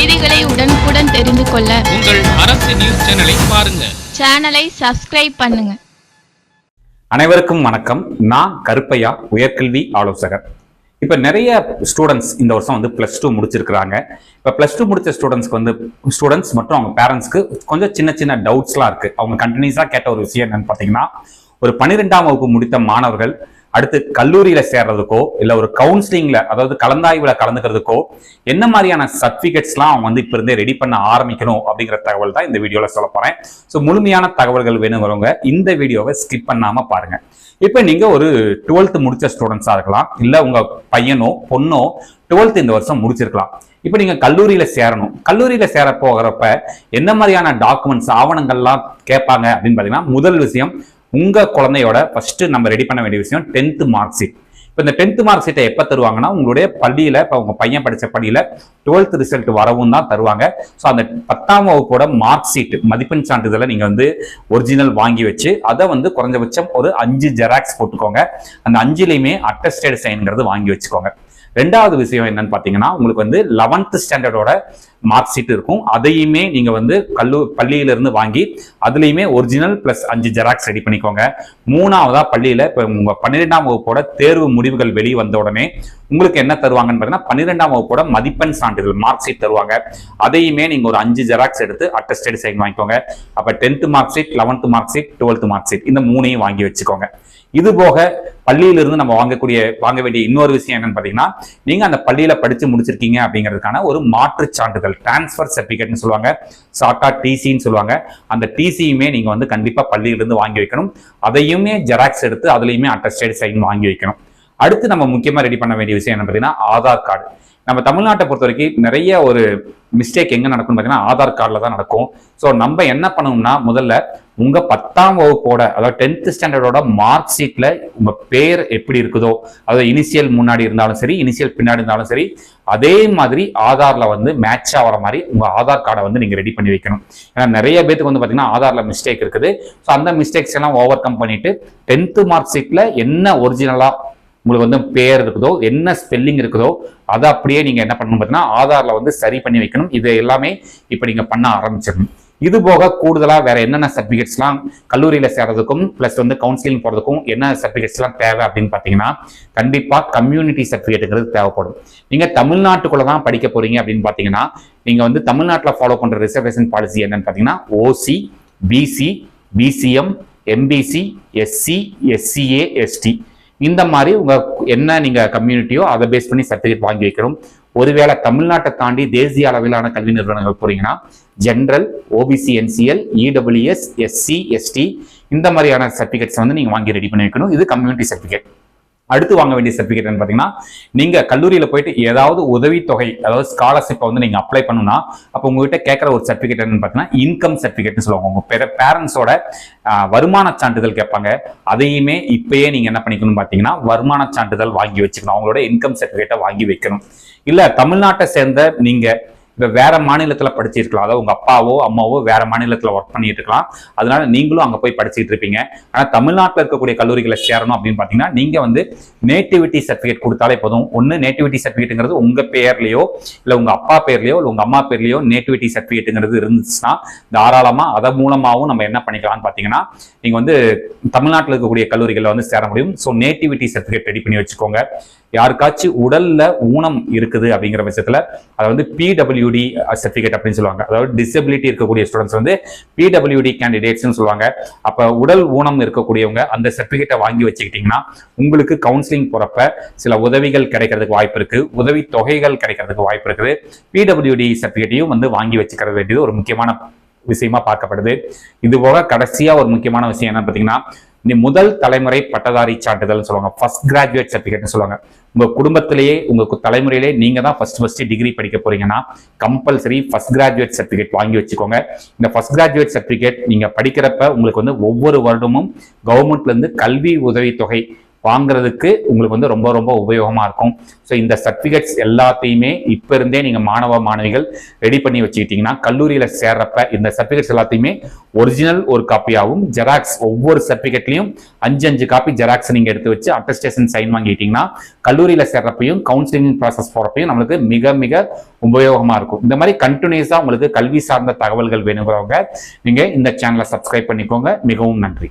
செய்திகளை உடனுக்குடன் தெரிந்து கொள்ள உங்கள் அரசு நியூஸ் சேனலை பாருங்க. சேனலை சப்ஸ்கிரைப் பண்ணுங்க. அனைவருக்கும் வணக்கம். நான் கருப்பையா உயர்கல்வி ஆலோசகர். இப்போ நிறைய ஸ்டூடெண்ட்ஸ் இந்த வருஷம் வந்து ப்ளஸ் டூ முடிச்சிருக்கிறாங்க. இப்போ ப்ளஸ் டூ முடிச்ச ஸ்டூடெண்ட்ஸ்க்கு வந்து ஸ்டூடெண்ட்ஸ் மற்றும் அவங்க பேரண்ட்ஸ்க்கு கொஞ்சம் சின்ன சின்ன டவுட்ஸ்லாம் இருக்குது அவங்க கண்டினியூஸாக கேட்ட ஒரு விஷயம் என்னன்னு பார்த்தீங்கன்னா ஒரு பன்னிரெண்டாம் வகுப்பு முடித்த மாணவர்கள் அடுத்து கல்லூரியில சேர்றதுக்கோ இல்லை ஒரு கவுன்சிலிங்ல அதாவது கலந்தாய்வுல கலந்துக்கிறதுக்கோ என்ன மாதிரியான சர்டிஃபிகேட்ஸ்லாம் அவங்க வந்து இப்ப இருந்தே ரெடி பண்ண ஆரம்பிக்கணும் அப்படிங்கிற தகவல் தான் இந்த வீடியோவில் சொல்ல போறேன். ஸோ முழுமையான தகவல்கள் வேணுங்கிறவங்க இந்த வீடியோவை ஸ்கிப் பண்ணாம பாருங்க. இப்போ நீங்க ஒரு டுவெல்த் முடிச்ச ஸ்டூடெண்ட்ஸா இருக்கலாம் இல்ல உங்க பையனோ பொண்ணோ டுவெல்த் இந்த வருஷம் முடிச்சிருக்கலாம். இப்போ நீங்க கல்லூரியில சேரணும். கல்லூரியில சேர போகிறப்ப என்ன மாதிரியான டாக்குமெண்ட்ஸ் ஆவணங்கள்லாம் கேட்பாங்க அப்படின்னு பார்த்தீங்கன்னா முதல் விஷயம் உங்கள் குழந்தையோட ஃபஸ்ட்டு நம்ம ரெடி பண்ண வேண்டிய விஷயம் டென்த்து மார்க் ஷீட் இப்போ இந்த டென்த்து மார்க் ஷீட்டை எப்போ தருவாங்கன்னா உங்களுடைய பள்ளியில் இப்போ உங்கள் பையன் படித்த பள்ளியில் டுவெல்த் ரிசல்ட் வரவும் தான் தருவாங்க. ஸோ அந்த பத்தாம் வகுப்போட மார்க் ஷீட் மதிப்பெண் சான்றிதழை நீங்கள் வந்து ஒரிஜினல் வாங்கி வச்சு அதை வந்து குறைஞ்சபட்சம் ஒரு அஞ்சு ஜெராக்ஸ் போட்டுக்கோங்க. அந்த அஞ்சுலேயுமே அட்டஸ்டட் சைனுங்கிறது வாங்கி வச்சுக்கோங்க. ரெண்டாவது விஷயம் என்னன்னு பார்த்தீங்கன்னா உங்களுக்கு வந்து லெவன்த் ஸ்டாண்டர்டோட மார்க் ஷீட் இருக்கும். அதையுமே நீங்கள் வந்து கல்லு பள்ளியிலிருந்து வாங்கி அதுலேயுமே ஒரிஜினல் ப்ளஸ் அஞ்சு ஜெராக்ஸ் ரெடி பண்ணிக்கோங்க. மூணாவதாக பள்ளியில் இப்போ உங்கள் பன்னிரெண்டாம் வகுப்போட தேர்வு முடிவுகள் வெளியே வந்த உடனே உங்களுக்கு என்ன தருவாங்கன்னு பார்த்தீங்கன்னா பன்னிரெண்டாம் வகுப்போட மதிப்பெண் சான்றிதழ் மார்க் ஷீட் தருவாங்க. அதையுமே நீங்கள் ஒரு அஞ்சு ஜெராக்ஸ் எடுத்து அட்டஸ்டட் சைன் வாங்கிக்கோங்க. அப்போ tenth mark sheet eleventh mark sheet twelfth mark sheet இந்த மூணையும் வாங்கி வச்சுக்கோங்க. இது போக பள்ளியிலிருந்து நம்ம வாங்கக்கூடிய வாங்க வேண்டிய இன்னொரு விஷயம் என்னன்னு பார்த்தீங்கன்னா நீங்க அந்த பள்ளியில படிச்சு முடிச்சிருக்கீங்க அப்படிங்கிறதுக்கான ஒரு மாற்று சான்றிதழ் டிரான்ஸ்ஃபர் சர்டிஃபிகேட்னு சொல்லுவாங்க. ஷார்ட்டா டிசின்னு சொல்லுவாங்க. அந்த டிசியுமே நீங்க வந்து கண்டிப்பா பள்ளியிலிருந்து வாங்கி வைக்கணும். அதையுமே ஜெராக்ஸ் எடுத்து அதுலயுமே அட்டஸ்டேட் சைன் வாங்கி வைக்கணும். அடுத்து நம்ம முக்கியமா ரெடி பண்ண வேண்டிய விஷயம் என்ன பார்த்தீங்கன்னா ஆதார் கார்டு நம்ம தமிழ்நாட்டை பொறுத்த வரைக்கும் நிறைய ஒரு மிஸ்டேக் எங்க நடக்கும்னு பார்த்தீங்கன்னா ஆதார் கார்டில் தான் நடக்கும். ஸோ நம்ம என்ன பண்ணணும்னா முதல்ல உங்க பத்தாம் வகுப்போட அதாவது டென்த் ஸ்டாண்டர்டோட மார்க் ஷீட்ல உங்க பேர் எப்படி இருக்குதோ அதாவது இனிஷியல் முன்னாடி இருந்தாலும் சரி இனிஷியல் பின்னாடி இருந்தாலும் சரி அதே மாதிரி ஆதார்ல வந்து மேட்ச் ஆகிற மாதிரி உங்க ஆதார் கார்டை வந்து நீங்க ரெடி பண்ணி வைக்கணும். ஏன்னா நிறைய பேத்துக்கு வந்து பாத்தீங்கன்னா ஆதார்ல மிஸ்டேக் இருக்குது. ஸோ அந்த மிஸ்டேக்ஸ் எல்லாம் ஓவர் கம் பண்ணிட்டு டென்த் மார்க் ஷீட்ல என்ன ஒரிஜினலா உங்களுக்கு வந்து பேர் இருக்குதோ என்ன ஸ்பெல்லிங் இருக்குதோ அதை அப்படியே நீங்க என்ன பண்ணணும் பார்த்தீங்கன்னா ஆதார்ல வந்து சரி பண்ணி வைக்கணும். இது எல்லாமே இப்போ நீங்க பண்ண ஆரம்பிச்சிடணும். இது போக கூடுதலாக வேற என்னென்ன சர்டிஃபிகேட்ஸ்லாம் கல்லூரியில் சேர்றதுக்கும் பிளஸ் வந்து கவுன்சிலிங் போகிறதுக்கும் என்ன சர்டிஃபிகேட்ஸ்லாம் தேவை அப்படின்னு பார்த்தீங்கன்னா கண்டிப்பாக கம்யூனிட்டி சர்டிஃபிகேட்டுங்கிறது தேவைப்படும். நீங்கள் தமிழ்நாட்டுக்குள்ளே தான் படிக்க போகிறீங்க அப்படின்னு பார்த்தீங்கன்னா நீங்கள் வந்து தமிழ்நாட்டில் ஃபாலோ பண்ணுற ரிசர்வேஷன் பாலிசி என்னன்னு பார்த்தீங்கன்னா OC BC BCM MBC SC SCA ST இந்த மாதிரி உங்கள் என்ன நீங்கள் கம்யூனிட்டியோ அதை பேஸ் பண்ணி சர்டிஃபிகேட் வாங்கி வைக்கணும். ஒருவேளை தமிழ்நாட்டை தாண்டி தேசிய அளவிலான கல்வி நிறுவனங்கள் போறீங்கன்னா general OBC NCL EWS SC ST இந்த மாதிரியான சர்டிஃபிகேட்ஸ் வந்து நீங்க வாங்கி ரெடி பண்ணி வைக்கணும் இது கம்யூனிட்டி சர்டிஃபிகேட் அடுத்து வாங்க வேண்டிய சர்டிஃபிகேட் பார்த்தீங்கன்னா நீங்க கல்லூரியில போயிட்டு ஏதாவது உதவித்தொகை அதாவது ஸ்காலர்ஷிப்பை வந்து நீங்க அப்ளை பண்ணுனா அப்போ உங்ககிட்ட கேட்குற ஒரு சர்டிஃபிகேட் என்னன்னு பார்த்தீங்கன்னா இன்கம் சர்டிஃபிகேட்னு சொல்லுவாங்க. உங்க பேரண்ட்ஸோட வருமான சான்றிதழ் கேட்பாங்க. அதையுமே இப்பயே நீங்க என்ன பண்ணிக்கணும்னு பார்த்தீங்கன்னா வருமான சான்றிதழ் வாங்கி வச்சுக்கணும். அவங்களோட இன்கம் சர்டிஃபிகேட்டை வாங்கி வைக்கணும். இல்ல தமிழ்நாட்டை சேர்ந்த நீங்க இப்போ வேற மாநிலத்தில் படிச்சிருக்கலாம். அதாவது உங்கள் அப்பாவோ அம்மாவோ வேற மாநிலத்தில் ஒர்க் பண்ணிட்டு இருக்கலாம். அதனால நீங்களும் அங்கே போய் படிச்சுட்டு இருப்பீங்க. ஆனால் தமிழ்நாட்டில் இருக்கக்கூடிய கல்லூரிகளை சேரணும் அப்படின்னு பார்த்தீங்கன்னா நீங்கள் வந்து நேட்டிவிட்டி சர்டிஃபிகேட் கொடுத்தாலே போதும். ஒன்று நேட்டிவிட்டி சர்டிஃபிகேட்டுங்கிறது உங்கள் பேர்லையோ இல்லை உங்கள் அப்பா பேர்லையோ இல்லை உங்கள் அம்மா பேர்லையோ நேட்டிவிட்டி சர்டிஃபிகேட்டுங்கிறது இருந்துச்சுன்னா தாராளமாக அதன் மூலமாகவும் நம்ம என்ன பண்ணிக்கலாம்னு பார்த்தீங்கன்னா நீங்கள் வந்து தமிழ்நாட்டில் இருக்கக்கூடிய கல்லூரிகளில் வந்து சேர முடியும். ஸோ நேட்டிவிட்டி சர்டிஃபிகேட் ரெடி பண்ணி வச்சுக்கோங்க. யாருக்காச்சும் உடல்ல ஊனம் இருக்குது அப்படிங்கிற பட்சத்துல அதை வந்து பிடபிள்யூடி சர்டிஃபிகேட் அப்படின்னு சொல்லுவாங்க. அதாவது டிசபிலிட்டி இருக்கக்கூடிய ஸ்டூடெண்ட்ஸ் வந்து பிடபிள்யூடி கேண்டிடேட்ஸ்னு சொல்லுவாங்க. அப்ப உடல் ஊனம் இருக்கக்கூடியவங்க அந்த சர்டிஃபிகேட்டை வாங்கி வச்சுக்கிட்டீங்கன்னா உங்களுக்கு கவுன்சிலிங் போறப்ப சில உதவிகள் கிடைக்கிறதுக்கு வாய்ப்பு இருக்கு. உதவி தொகைகள் கிடைக்கிறதுக்கு வாய்ப்பு இருக்குது. பிடபிள்யூடி சர்டிஃபிகேட்டையும் வந்து வாங்கி வச்சுக்கிறது வேண்டியது ஒரு முக்கியமான விஷயமா பார்க்கப்படுது. இது போக கடைசியா ஒரு முக்கியமான விஷயம் என்ன பார்த்தீங்கன்னா நீ முதல் தலைமுறை பட்டதாரி சான்றிதழ் சொல்லுவாங்க. ஃபர்ஸ்ட் கிராஜுவேட் சர்டிஃபிகேட்னு சொல்லுவாங்க. உங்க குடும்பத்திலேயே உங்க தலைமுறையிலே நீங்க தான் ஃபர்ஸ்ட் ஃபர்ஸ்ட் டிகிரி படிக்க போறீங்கன்னா கம்பல்சரி ஃபர்ஸ்ட் கிராஜுவேட் சர்டிஃபிகேட் வாங்கி வச்சுக்கோங்க. இந்த ஃபர்ஸ்ட் கிராஜுவேட் சர்டிஃபிகேட் நீங்க படிக்கிறப்ப உங்களுக்கு வந்து ஒவ்வொரு வருடமும் கவர்மெண்ட்ல இருந்து கல்வி உதவித்தொகை வாங்குறதுக்கு உங்களுக்கு வந்து ரொம்ப ரொம்ப உபயோகமாக இருக்கும். ஸோ இந்த சர்டிஃபிகேட்ஸ் எல்லாத்தையுமே இப்போ இருந்தே நீங்கள் மாணவ மாணவிகள் ரெடி பண்ணி வச்சுக்கிட்டீங்கன்னா கல்லூரியில் சேர்றப்ப இந்த சர்டிஃபிகேட்ஸ் எல்லாத்தையுமே ஒரிஜினல் ஒரு காப்பியாகவும் ஜெராக்ஸ் ஒவ்வொரு சர்டிஃபிகேட்லையும் அஞ்சு அஞ்சு காப்பி ஜெராக்ஸ் நீங்கள் எடுத்து வச்சு அட்டஸ்டேஷன் சைன் வாங்கிட்டீங்கன்னா கல்லூரியில் சேர்றப்பையும் கவுன்சிலிங் ப்ராசஸ் போகிறப்பையும் நம்மளுக்கு மிக மிக உபயோகமாக இருக்கும். இந்த மாதிரி கண்டினியூஸாக உங்களுக்கு கல்வி சார்ந்த தகவல்கள் வேணுங்கிறவங்க நீங்கள் இந்த சேனலை சப்ஸ்கிரைப் பண்ணிக்கோங்க. மிகவும் நன்றி.